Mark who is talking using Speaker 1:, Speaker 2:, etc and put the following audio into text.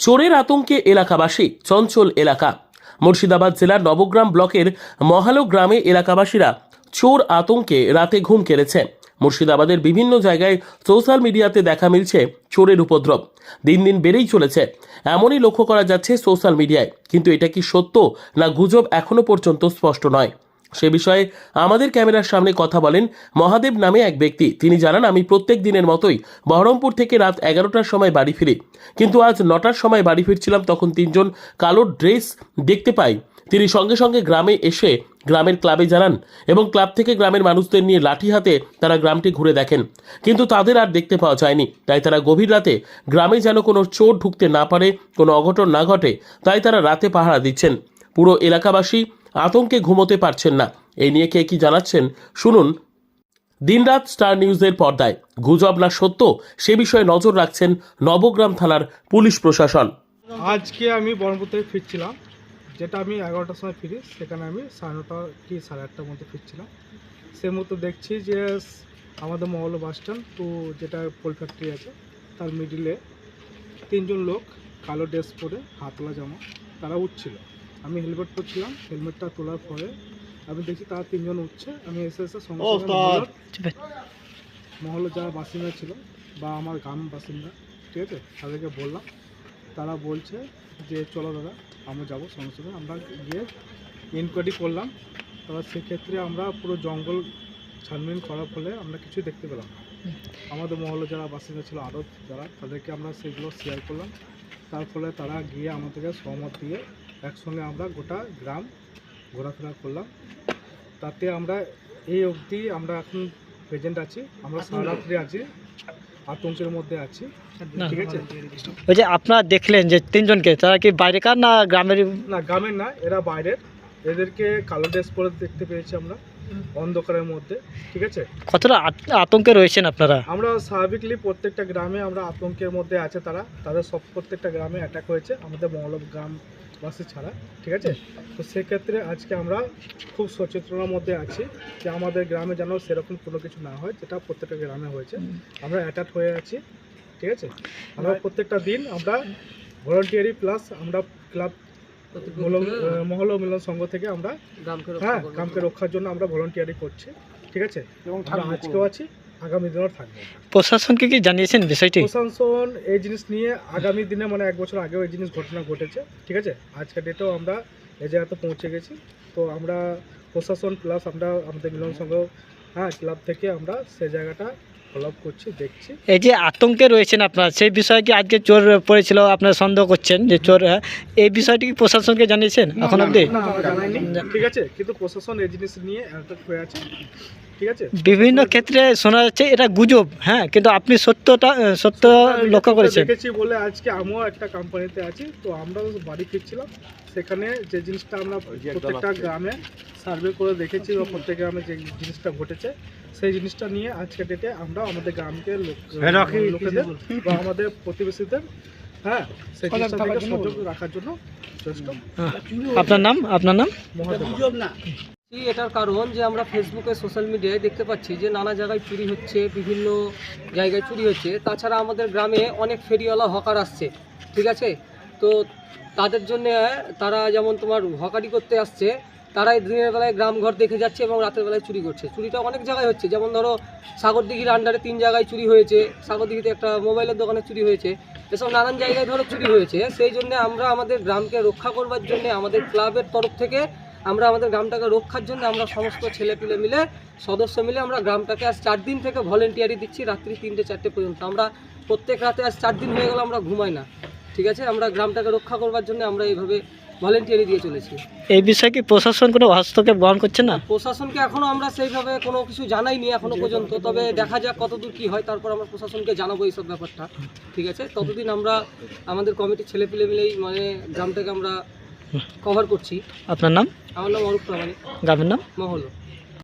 Speaker 1: চোরের আতঙ্কে এলাকাবাসী, চঞ্চল এলাকা। মুর্শিদাবাদ জেলার নবগ্রাম ব্লকের মহালো গ্রামে এলাকাবাসীরা চোর আতঙ্কে রাতে ঘুম কেড়েছে। মুর্শিদাবাদের বিভিন্ন জায়গায় সোশ্যাল মিডিয়াতে দেখা মিলছে চোরের উপদ্রব। দিন দিন বেড়েই চলেছে। এমনই লক্ষ্য করা যাচ্ছে সোশ্যাল মিডিয়ায়। কিন্তু এটা কি সত্য, না গুজব এখনও পর্যন্ত স্পষ্ট নয়? সে বিষয়ে আমাদের ক্যামেরার সামনে কথা বলেন মহাদেব নামে এক ব্যক্তি। তিনি জানান, আমি প্রত্যেক দিনের মতোই বহরমপুর থেকে রাত এগারোটার সময় বাড়ি ফিরি। কিন্তু আজ নটার সময় বাড়ি ফিরছিলাম, তখন তিনজন কালো ড্রেস দেখতে পাই। তিনি সঙ্গে সঙ্গে গ্রামে এসে গ্রামের ক্লাবে জানান এবং ক্লাব থেকে গ্রামের মানুষদের নিয়ে লাঠি হাতে তারা গ্রামটি ঘুরে দেখেন। কিন্তু তাদের আর দেখতে পাওয়া যায়নি। তাই তারা গভীর রাতে গ্রামে যেন কোনো চোর ঢুকতে না পারে, কোনো অঘটন না ঘটে, তাই তারা রাতে পাহারা দিচ্ছেন। পুরো এলাকাবাসী আতঙ্কে ঘুমোতে পারছেন না। এই নিয়ে কে কি জানাচ্ছেন, শুনুন। দিনরাত স্টার নিউজের পর্দায়। গুজব না সত্য, সে বিষয়ে নজর রাখছেন নবগ্রাম থানার পুলিশ প্রশাসন।
Speaker 2: আজকে আমি বহরমপুর থেকে ফিরছিলাম। যেটা আমি এগারোটার সময় ফিরি, সেখানে আমি সাড়ে নটা কি সাড়ে আটটার মধ্যে ফিরছিলাম। সে মতো দেখছি যে আমাদের মহল বাস স্ট্যান্ড টু যেটা পোল ফ্যাক্টরি আছে, তার মিডিলে তিনজন লোক কালো ড্রেস পরে হাতলা জামা, তারা উঠছিল। আমি হেলমেট পরছিলাম হেলমেটটা তোলার পরে আমি দেখি তারা তিনজন উঠছে আমি এসে এসে সঙ্গে মহল্লা যারা বাসিন্দা ছিল বা আমার গ্রাম বাসিন্দা ঠিক আছে তাদেরকে বললাম। তারা বলছে যে চলো দাদা আমরা যাব সঙ্গে সঙ্গে। আমরা গিয়ে ইনকোয়ারি করলাম। তারা সেক্ষেত্রে আমরা পুরো জঙ্গল ছানবিন করার ফলে আমরা কিছু দেখতে পেলাম না। আমাদের মহল্লা যারা বাসিন্দা ছিল আরও যারা তাদেরকে আমরা সেগুলো শেয়ার করলাম। তার ফলে তারা গিয়ে আমাদেরকে সহমত দিয়ে একসঙ্গে আমরা গোটা গ্রাম ঘোরাফেরা করলাম। তাতে আমরা এই অবধি আমরা এখন প্রেজেন্ট আছি। আমরা সারারাত্রি আছি আতঙ্কের মধ্যে আছি। ঠিক আছে?
Speaker 3: ওই যে আপনারা দেখলেন যে তিনজনকে তারা কি বাইরেকার না গ্রামের?
Speaker 2: না গ্রামের না এরা বাইরের। এদেরকে কালো ড্রেস পরে দেখতে পেয়েছি আমরা অন্ধকারের মধ্যে। ঠিক আছে?
Speaker 3: কতটা আতঙ্কে রয়েছেন আপনারা?
Speaker 2: আমরা স্বাভাবিকলি প্রত্যেকটা গ্রামে আমরা আতঙ্কের মধ্যে আছে তারা। তাদের সব প্রত্যেকটা গ্রামে অ্যাটাক হয়েছে। আমাদের মহল গ্রামবাসী ছাড়া ঠিক আছে? তো সেক্ষেত্রে আজকে আমরা খুব সচেতনার মধ্যে আছি যে আমাদের গ্রামে যেন সেরকম কোনো কিছু না হয় যেটা প্রত্যেকটা গ্রামে হয়েছে। আমরা অ্যাটাক হয়ে আছি ঠিক আছে? আমরা প্রত্যেকটা দিন আমরা ভলেন্টিয়ারি প্লাস আমরা ক্লাব মহল মিলন সংঘ থেকে আমরা হ্যাঁ গ্রামকে রক্ষার জন্য আমরা ভলেন্টিয়ারি করছি ঠিক আছে? এবং আমরা আজকেও আছি। আগামী দিনেও থাকব
Speaker 3: প্রশাসনকে কি জানিয়েছেন বিষয়টি?
Speaker 2: প্রশাসন এই জিনিস নিয়ে আগামী দিনে মানে এক বছর আগেও এই জিনিস ঘটনা ঘটেছে ঠিক আছে? আজকের ডেটেও আমরা এই জায়গাতে পৌঁছে গেছি। তো আমরা প্রশাসন প্লাস আমরা আমাদের মিলন সংঘ হ্যাঁ ক্লাব থেকে আমরা সেই জায়গাটা ফলো করছি দেখছি।
Speaker 3: এই যে আতঙ্কে রয়েছেন আপনারা সেই বিষয়ে কি আজকে চোর পড়েছিল আপনারা সন্দেহ করছেন যে চোর হ্যাঁ, এই বিষয়টি কি প্রশাসনকে জানিয়েছেন এখন অবধি?
Speaker 2: ঠিক আছে? কিন্তু প্রশাসন এই জিনিস নিয়ে আছে।
Speaker 3: বিভিন্ন ক্ষেত্রে শোনা যাচ্ছে এটা গুজব হ্যাঁ কিন্তু আপনি সত্যটা সত্য লক্ষ্য করেছেন।
Speaker 2: দেখেছি বলে আজকে আমিও একটা কোম্পানিতে আছি তো আমরা বাড়ি ফিরছিলাম। সেখানে যে জিনিসটা আমরা প্রত্যেকটা গ্রামে সার্ভে করে দেখেছি বা প্রত্যেক গ্রামে যে জিনিসটা ঘটেছে সেই জিনিসটা নিয়ে আজকে ডেটে আমরা আমাদের গ্রামকে লোকেদের বা আমাদের প্রতিবেশীদের হ্যাঁ সেই জিনিসটা থেকে সচেতন রাখার জন্য
Speaker 3: হ্যাঁ। আপনার নাম? আপনার নাম?
Speaker 4: এটার কারণ যে আমরা ফেসবুকে, সোশ্যাল মিডিয়ায় দেখতে পাচ্ছি যে নানা জায়গায় চুরি হচ্ছে, বিভিন্ন জায়গায় চুরি হচ্ছে। তাছাড়া আমাদের গ্রামে অনেক ফেরিওয়ালা হকার আসছে, ঠিক আছে? তো তাদের জন্য তারা যেমন তোমার হকারি করতে আসছে, তারাই দিনের বেলায় গ্রাম ঘর দেখে যাচ্ছে এবং রাতের বেলায় চুরি করছে। চুরিটা অনেক জায়গায় হচ্ছে, যেমন ধরো সাগরদিঘির আন্ডারে তিন জায়গায় চুরি হয়েছে, সাগরদিঘিতে একটা মোবাইলের দোকানে চুরি হয়েছে, এসব নানান জায়গায় ধরো চুরি হয়েছে। সেই জন্য আমরা আমাদের গ্রামকে রক্ষা করবার জন্য আমাদের ক্লাবের তরফ থেকে আমরা আমাদের গ্রামটাকে রক্ষার জন্য আমরা সমস্ত ছেলেপিলে মিলে সদস্য মিলে আমরা গ্রামটাকে আজ চার দিন থেকে ভলেন্টিয়ারি দিচ্ছি রাত্রি তিনটে চারটে পর্যন্ত। আমরা প্রত্যেক রাতে আজ চার দিন হয়ে গেল আমরা ঘুমাই না। ঠিক আছে? আমরা গ্রামটাকে রক্ষা করবার জন্য আমরা এইভাবে ভলেন্টিয়ারি দিয়ে চলেছি।
Speaker 3: এই বিষয়ে কি প্রশাসন কোনো হস্তক্ষেপ গ্রহণ করছে না?
Speaker 4: প্রশাসনকে এখনও আমরা সেইভাবে কোনো কিছু জানাইনি এখনও পর্যন্ত তবে দেখা যাক কতদূর কি হয় তারপর আমরা প্রশাসনকে জানাব এইসব ব্যাপারটা। ঠিক আছে? ততদিন আমরা আমাদের কমিটির ছেলেপিলে মিলেই মানে গ্রামটাকে আমরা কভার করছি।
Speaker 3: আপনার নাম?
Speaker 4: আমার নাম অরূপ প্রামাণিক।
Speaker 3: গ্রামের নাম?
Speaker 4: মহলো।